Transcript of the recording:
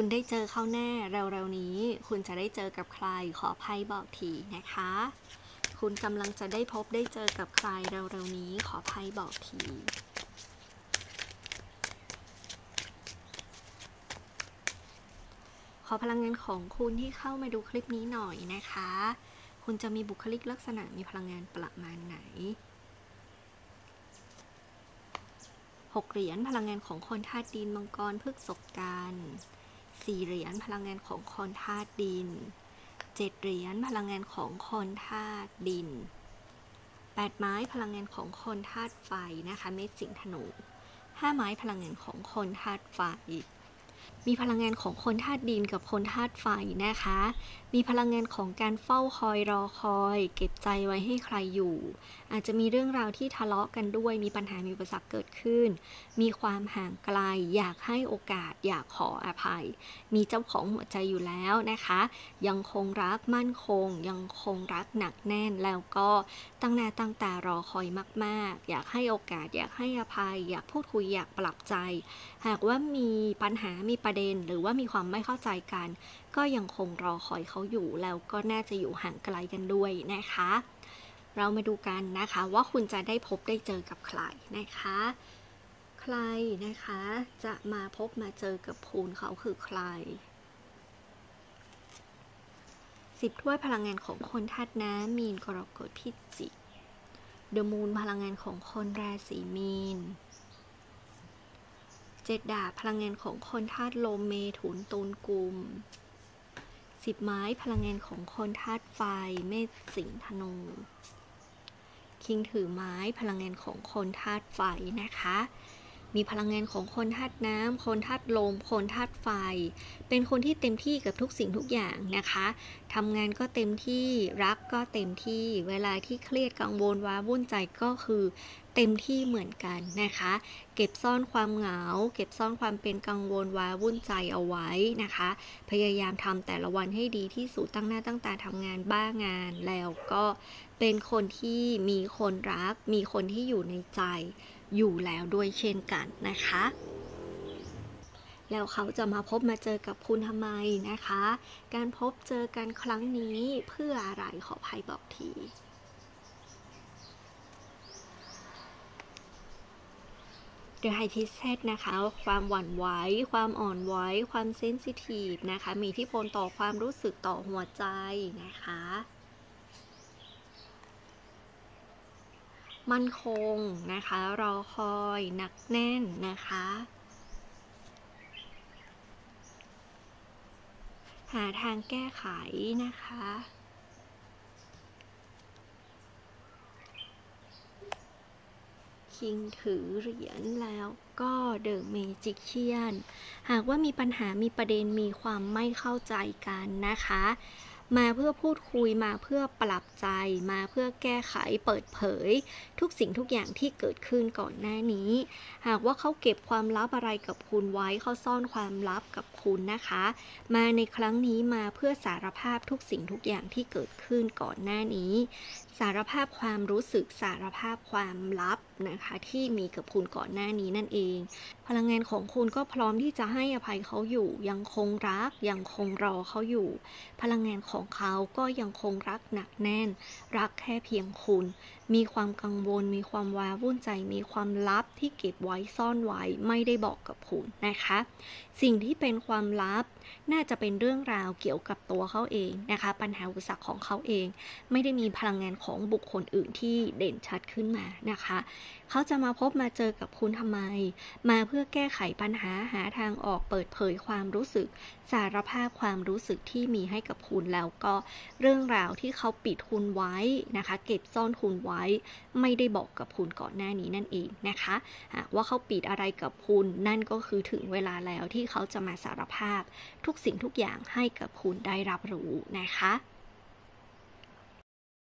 คุณได้เจอเขาแน่เร็วๆนี้ คุณจะได้เจอกับใครขออภัยบอกทีนะคะ คุณกำลังจะได้พบได้เจอกับใครเร็วๆนี้ขออภัยบอกทีขอพลังงานของคุณที่เข้ามาดูคลิปนี้หน่อยนะคะ คุณจะมีบุคลิกลักษณะมีพลังงานประมาณไหนหกเหรียญพลังงานของคนธาตุดินมังกรพฤกษกกัน สี่เหรียญพลังงานของคนธาตุดินเจ็ดเหรียญพลังงานของคนธาตุดินแปดไม้พลังงานของคนธาตุไฟนะคะเม็ดสิงธนูห้าไม้พลังงานของคนธาตุไฟมีพลังงานของคนธาตุดินกับคนธาตุไฟนะคะ มีพลังงานของการเฝ้าคอยรอคอย เก็บใจไว้ให้ใครอยู่ อาจจะมีเรื่องราวที่ทะเลาะกันด้วย มีปัญหา มีอุปสรรคเกิดขึ้น มีความห่างไกล อยากให้โอกาส อยากขออภัย มีเจ้าของหัวใจอยู่แล้วนะคะ ยังคงรักมั่นคง ยังคงรักหนักแน่น แล้วก็ตั้งหน้าตั้งตารอคอยมาก ๆ อยากให้โอกาส อยากให้อภัย อยากพูดคุย อยากปรับใจ หากว่ามีปัญหา มีประเด็นหรือว่ามีความไม่เข้าใจกัน ก็ยังคงรอคอยเขาอยู่แล้วก็น่าจะอยู่ห่างไกลกันด้วยนะคะ เรามาดูกันนะคะว่าคุณจะได้พบได้เจอกับใครนะคะ ใครนะคะจะมาพบมาเจอกับคุณเขาคือใครสิบถ้วยพลังงานของคนธาตุน้ำมีนกรกฎพิจิกเดอะมูนพลังงานของคนราศีมีน เจ็ดดาบพลังงานของคนธาตุลมเมถุนตุลกุมสิบไม้พลังงานของคนธาตุไฟเมษสิงห์ธนูคิงถือไม้พลังงานของคนธาตุไฟนะคะ มีพลังงานของคนธาตุน้ำ คนธาตุลม คนธาตุไฟ เป็นคนที่เต็มที่กับทุกสิ่งทุกอย่างนะคะทำงานก็เต็มที่ รักก็เต็มที่ เวลาที่เครียดกังวลว้าวุ่นใจก็คือเต็มที่เหมือนกันนะคะ เก็บซ่อนความเหงา เก็บซ่อนความเป็นกังวลว้าวุ่นใจเอาไว้นะคะ พยายามทำแต่ละวันให้ดีที่สุดตั้งหน้าตั้งตาทำงานบ้างานแล้วก็เป็นคนที่มีคนรัก มีคนที่อยู่ในใจ อยู่แล้วด้วยเช่นกันนะคะ แล้วเขาจะมาพบมาเจอกับคุณทำไมนะคะ การพบเจอกันครั้งนี้เพื่ออะไรขอภัยบอกที The High p r i e s t e s นะคะ ความหวั่นไหว ความอ่อนไหว ความเซนซิทีฟนะคะ มีที่พลต่อความรู้สึกต่อหัวใจนะคะ มั่นคงนะคะรอคอยหนักแน่นนะคะ หาทางแก้ไขนะคะคิงถือเหรียญแล้วก็เดอะเมจิกเชียน หากว่ามีปัญหามีประเด็นมีความไม่เข้าใจกันนะคะ มาเพื่อพูดคุยมาเพื่อปรับใจ มาเพื่อแก้ไขเปิดเผย ทุกสิ่งทุกอย่างที่เกิดขึ้นก่อนหน้านี้ หากว่าเขาเก็บความลับอะไรกับคุณไว้เขาซ่อนความลับกับคุณนะคะ มาในครั้งนี้มาเพื่อสารภาพทุกสิ่งทุกอย่างที่เกิดขึ้นก่อนหน้านี้ สารภาพความรู้สึกสารภาพความลับนะคะ ที่มีกับคุณก่อนหน้านี้นั่นเอง พลังงานของคุณก็พร้อมที่จะให้อภัยเขาอยู่ ยังคงรัก ยังคงรอเขาอยู่ พลังงานของเขาก็ยังคงรักหนักแน่น รักแค่เพียงคุณ มีความกังวล มีความว้าวุ่นใจ มีความลับที่เก็บไว้ซ่อนไว้ไม่ได้บอกกับคุณนะคะ สิ่งที่เป็นความลับน่าจะเป็นเรื่องราวเกี่ยวกับตัวเขาเองนะคะ ปัญหาอุปสรรคของเขาเอง ไม่ได้มีพลังงานของบุคคลอื่นที่เด่นชัดขึ้นมานะคะ เขาจะมาพบมาเจอกับคุณทำไม มาเพื่อแก้ไขปัญหาหาทางออกเปิดเผยความรู้สึก สารภาพความรู้สึกที่มีให้กับคุณแล้วก็เรื่องราวที่เขาปิดคุณไว้นะคะ เก็บซ่อนคุณไว้ไม่ได้บอกกับคุณก่อนหน้านี้นั่นเองนะคะว่าเขาปิดอะไรกับคุณนั่นก็คือถึงเวลาแล้วที่เขาจะมาสารภาพ ทุกสิ่งทุกอย่างให้กับคุณได้รับรู้นะคะ